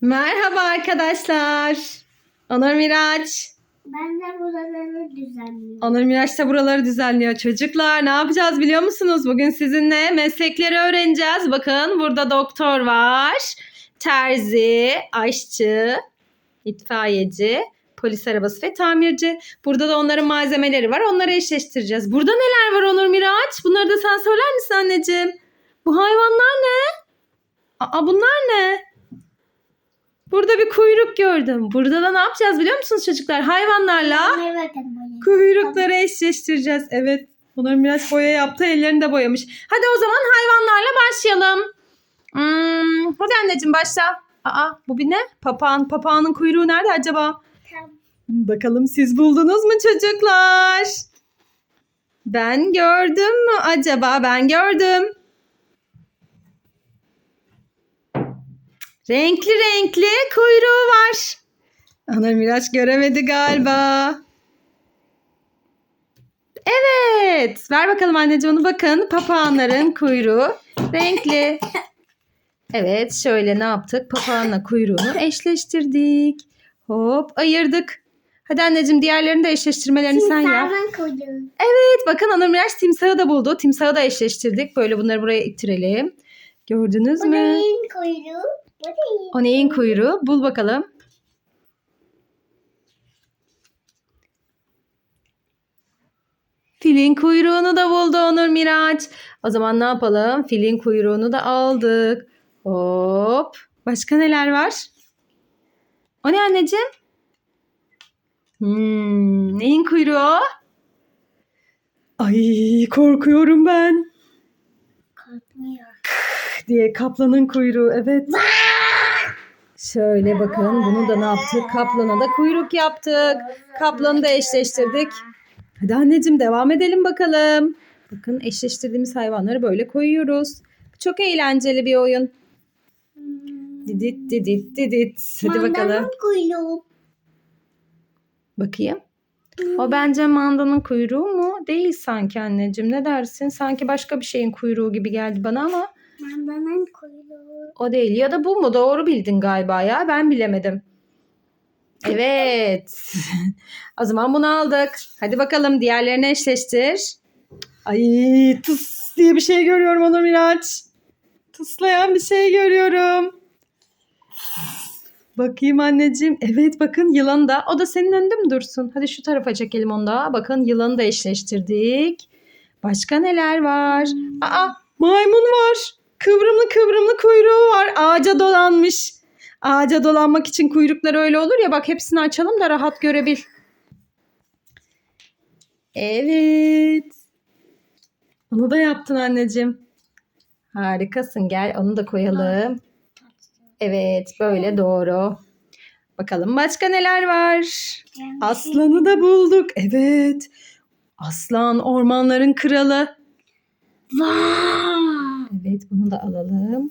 Merhaba arkadaşlar. Onur Miraç. Ben de buraları düzenliyorum. Onur Miraç da buraları düzenliyor. Çocuklar ne yapacağız biliyor musunuz? Bugün sizinle meslekleri öğreneceğiz. Bakın burada doktor var. Terzi, aşçı, itfaiyeci, polis arabası ve tamirci. Burada da onların malzemeleri var. Onları eşleştireceğiz. Burada neler var Onur Miraç? Bunları da sen söyler misin anneciğim? Bu hayvanlar ne? Aa bunlar ne? Burada bir kuyruk gördüm. Burada da ne yapacağız biliyor musunuz çocuklar? Hayvanlarla kuyrukları eşleştireceğiz. Evet. Onların biraz boya yaptı. Ellerini de boyamış. Hadi o zaman hayvanlarla başlayalım. Hmm, hadi anneciğim başla. Aa bu bir ne? Papağan. Papağanın kuyruğu nerede acaba? Tamam. Bakalım siz buldunuz mu çocuklar? Ben gördüm mü acaba? Ben gördüm. Renkli renkli kuyruğu var. Ana Miraç göremedi galiba. Evet. Ver bakalım anneciğim onu bakın. Papağanların kuyruğu renkli. Evet şöyle ne yaptık? Papağanla kuyruğunu eşleştirdik. Hop ayırdık. Hadi anneciğim diğerlerini de eşleştirmelerini sen yap. Timsahın kuyruğu. Evet bakın Onur Miraç timsahı da buldu. Timsahı da eşleştirdik. Böyle bunları buraya ittirelim. Gördünüz Bu mü? neyin kuyruğu? O neyin kuyruğu? Bul bakalım. Filin kuyruğunu da buldu Onur Miraç. O zaman ne yapalım? Filin kuyruğunu da aldık. Hop. Başka neler var? O ne anneciğim? Hmm, neyin kuyruğu? Ay korkuyorum ben. Korkmuyor. diye kaplanın kuyruğu evet. Şöyle bakın bunu da ne yaptık? Kaplana da kuyruk yaptık. Kaplanı da eşleştirdik. Hadi anneciğim devam edelim bakalım. Bakın eşleştirdiğimiz hayvanları böyle koyuyoruz. Çok eğlenceli bir oyun. Didit didit didit. Hadi bakalım. Kuyruğu. Bakayım. O bence mandanın kuyruğu mu? Değil sanki anneciğim. Ne dersin? Sanki başka bir şeyin kuyruğu gibi geldi bana ama Mandanın kuyruğu. O değil. Ya da bu mu? Doğru bildin galiba ya. Ben bilemedim. Evet. o zaman bunu aldık. Hadi bakalım diğerlerini eşleştir. Ay tıs diye bir şey görüyorum Onur Miraç. Tıslayan bir şey görüyorum. Bakayım anneciğim. Evet bakın yılan da. O da senin önünde mi dursun? Hadi şu tarafa çekelim onu da. Bakın yılanı da eşleştirdik. Başka neler var? Aa maymun var. Kıvrımlı kıvrımlı kuyruğu var. Ağaca dolanmış. Ağaca dolanmak için kuyrukları öyle olur ya. Bak hepsini açalım da rahat görebil. Evet. Onu da yaptın anneciğim. Harikasın. Gel onu da koyalım. Evet böyle doğru. Bakalım başka neler var? Aslanı da bulduk. Evet. Aslan ormanların kralı. Vay. Evet bunu da alalım.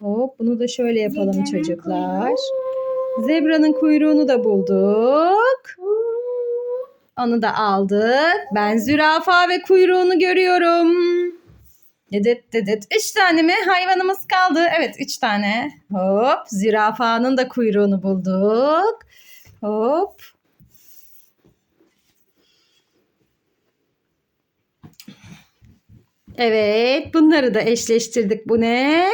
Hop bunu da şöyle yapalım Zebra'nın çocuklar. kuyruğu. Zebranın kuyruğunu da bulduk. Onu da aldık. Ben zürafa ve kuyruğunu görüyorum. Dedet dedet. Üç tane mi hayvanımız kaldı? Evet üç tane. Hop zürafanın da kuyruğunu bulduk. Hop. Evet bunları da eşleştirdik. Bu ne?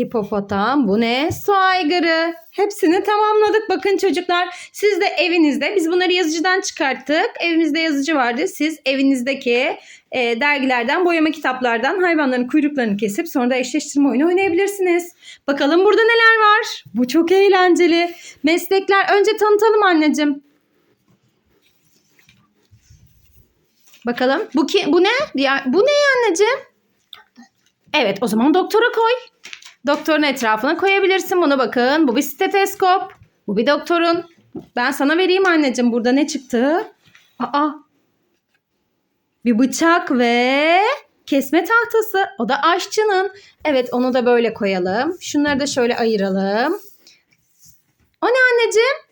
Hipopotam, bu ne? Su aygırı. Hepsini tamamladık. Bakın çocuklar siz de evinizde biz bunları yazıcıdan çıkarttık. Evimizde yazıcı vardı. Siz evinizdeki e, dergilerden, boyama kitaplardan hayvanların kuyruklarını kesip sonra da eşleştirme oyunu oynayabilirsiniz. Bakalım burada neler var? Bu çok eğlenceli. Meslekler önce tanıtalım anneciğim. Bakalım. Bu ki bu ne? Ya, bu ne anneciğim? Evet, o zaman doktora koy. Doktorun etrafına koyabilirsin bunu bakın. Bu bir steteskop. Bu bir doktorun. Ben sana vereyim anneciğim. Burada ne çıktı? Aa. Bir bıçak ve kesme tahtası. O da aşçının. Evet onu da böyle koyalım. Şunları da şöyle ayıralım. O ne anneciğim?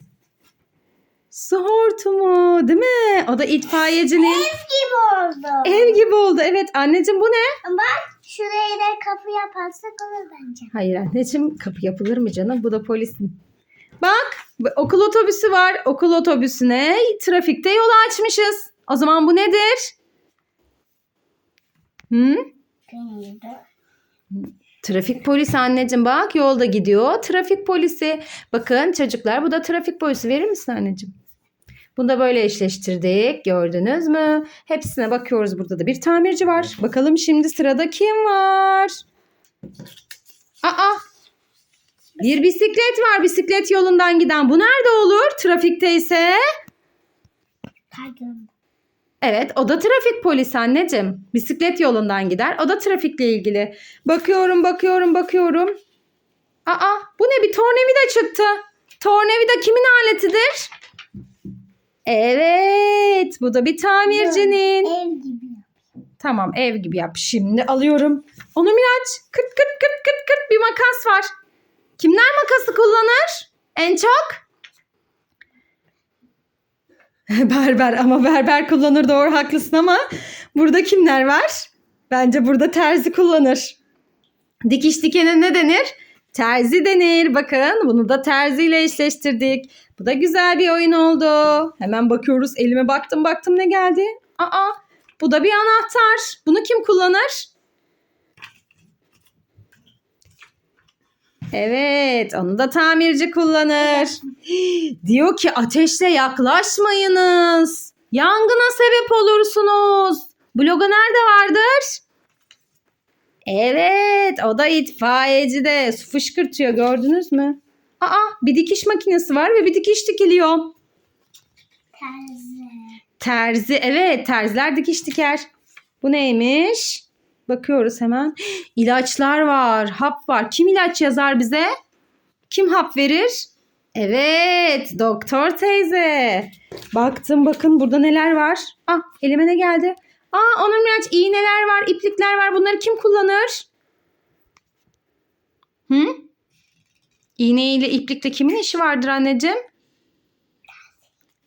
Su hortumu değil mi? O da itfaiyecinin gibi oldu. ev gibi oldu. Evet anneciğim bu ne? Bak Şuraya da kapı yaparsak olur bence. Hayır anneciğim kapı yapılır mı canım? Bu da polisin. Bak okul otobüsü var. Okul otobüsüne trafikte yol açmışız. O zaman bu nedir? Hı? Trafik polisi anneciğim bak yolda gidiyor. Trafik polisi. Bakın çocuklar bu da trafik polisi. Verir misin anneciğim? Bunu da böyle eşleştirdik. Gördünüz mü? Hepsine bakıyoruz. Burada da bir tamirci var. Bakalım şimdi sırada kim var? Aa! Bir bisiklet var. Bisiklet yolundan giden. Bu nerede olur? Trafikte ise? Evet, o da trafik polisi anneciğim. Bisiklet yolundan gider. O da trafikle ilgili. Bakıyorum, bakıyorum, bakıyorum. Aa, bu ne? Bir tornavida çıktı. Tornavida kimin aletidir? Evet, bu da bir tamircinin. Ev gibi. Tamam, ev gibi yap. Şimdi alıyorum. Onu Miraç. Kırt kırt kırt kırt kırt bir makas var. Kimler makası kullanır? En çok? berber ama berber kullanır doğru haklısın ama burada kimler var? Bence burada terzi kullanır. Dikiş dikene ne denir? Terzi denir. Bakın bunu da terziyle eşleştirdik. Bu da güzel bir oyun oldu. Hemen bakıyoruz. Elime baktım baktım ne geldi? Aa bu da bir anahtar. Bunu kim kullanır? Evet, onu da tamirci kullanır. Diyor ki ateşle yaklaşmayınız. Yangına sebep olursunuz. Bloga nerede vardır? Evet, o da itfaiyeci de su fışkırtıyor gördünüz mü? Aa, bir dikiş makinesi var ve bir dikiş dikiliyor. Terzi. Terzi, evet terziler dikiş diker. Bu neymiş? Bakıyoruz hemen. İlaçlar var, hap var. Kim ilaç yazar bize? Kim hap verir? Evet, doktor teyze. Baktım bakın burada neler var. Ah, elime ne geldi? Aa, onun ilaç iğneler var, iplikler var. Bunları kim kullanır? Hı? İğne ile iplikle kimin işi vardır anneciğim?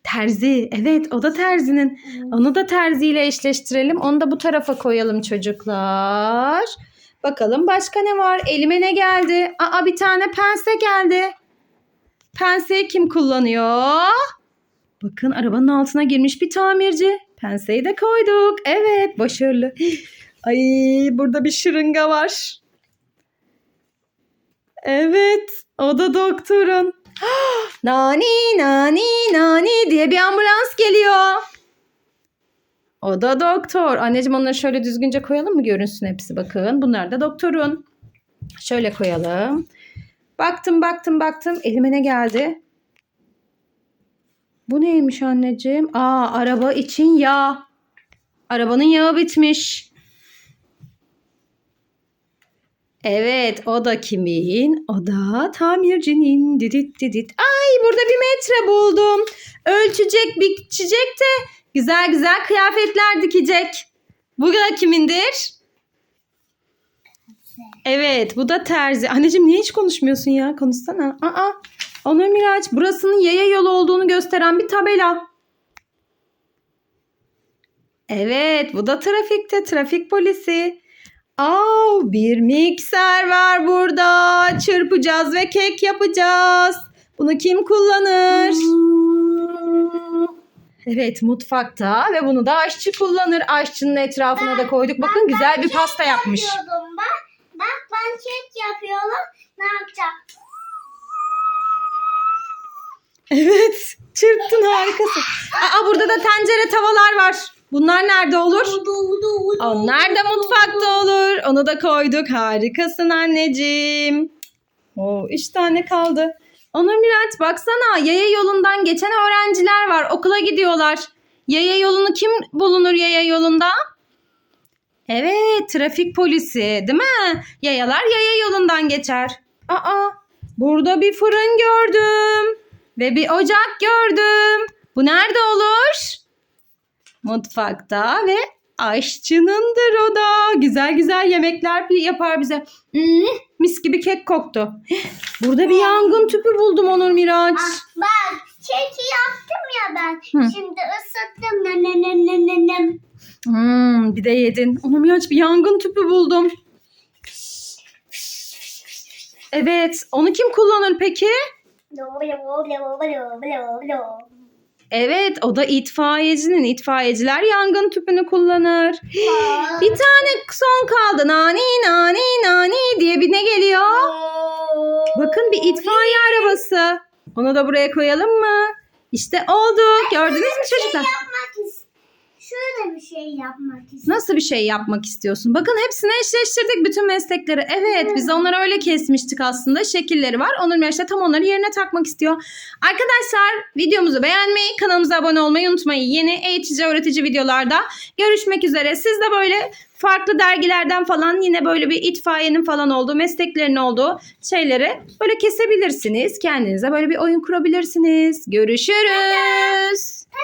Terzi. Evet o da terzinin. Onu da terziyle eşleştirelim. Onu da bu tarafa koyalım çocuklar. Bakalım başka ne var? Elime ne geldi? Aa bir tane pense geldi. Penseyi kim kullanıyor? Bakın arabanın altına girmiş bir tamirci. Penseyi de koyduk. Evet başarılı. Ay burada bir şırınga var. Evet o da doktorun. Nani nani nani diye bir ambulans geliyor. O da doktor. Anneciğim onları şöyle düzgünce koyalım mı görünsün hepsi bakın. Bunlar da doktorun. Şöyle koyalım. Baktım baktım baktım elime ne geldi? Bu neymiş anneciğim? Aa araba için yağ. Arabanın yağı bitmiş. Evet o da kimin? O da tamircinin. Didit didit. Ay burada bir metre buldum. Ölçecek, biçecek de güzel güzel kıyafetler dikecek. Bu da kimindir? Evet bu da terzi. Anneciğim niye hiç konuşmuyorsun ya? Konuşsana. Aa, Onur Miraç burasının yaya yolu olduğunu gösteren bir tabela. Evet bu da trafikte trafik polisi. Aa, bir mikser var burada. Çırpacağız ve kek yapacağız. Bunu kim kullanır? Evet mutfakta ve bunu da aşçı kullanır. Aşçının etrafına da koyduk. Bakın güzel bir pasta yapmış. Bak. Bak ben kek yapıyorum. Ne yapacağım? Evet çırptın harikasın. Aa, burada da tencere tavalar var. Bunlar nerede olur? Onlar da mutfakta olur. Onu da koyduk. Harikasın anneciğim. Oo, üç tane kaldı. Onur Miraç baksana yaya yolundan geçen öğrenciler var. Okula gidiyorlar. Yaya yolunu kim bulunur yaya yolunda? Evet trafik polisi değil mi? Yayalar yaya yolundan geçer. Aa burada bir fırın gördüm. Ve bir ocak gördüm. Bu nerede olur? Mutfakta ve aşçınındır o da. Güzel güzel yemekler yapar bize. Hmm, mis gibi kek koktu. Burada bir yangın tüpü buldum Onur Miraç. Ah, bak keki yaptım ya ben. Hı. Şimdi ısıttım. Ne ne ne ne ne ne. Hmm, bir de yedin. Onur Miraç bir yangın tüpü buldum. Evet. Onu kim kullanır peki? Evet. O da itfaiyecinin. İtfaiyeciler yangın tüpünü kullanır. Bir tane son kaldı. Nani nani nani diye bir ne geliyor? Bakın bir itfaiye arabası. Onu da buraya koyalım mı? İşte oldu. Gördünüz mü çocuklar? Şey yapmak is- Şöyle bir şey yapmak istiyorum. Nasıl bir şey yapmak istiyorsun? Bakın hepsini eşleştirdik bütün meslekleri. Evet biz onları öyle kesmiştik aslında. Şekilleri var. Onur Meşte tam onları yerine takmak istiyor. Arkadaşlar videomuzu beğenmeyi, kanalımıza abone olmayı unutmayın. Yeni eğitici, öğretici videolarda görüşmek üzere. Siz de böyle farklı dergilerden falan yine böyle bir itfaiyenin falan olduğu, mesleklerin olduğu şeyleri böyle kesebilirsiniz. Kendinize böyle bir oyun kurabilirsiniz. Görüşürüz.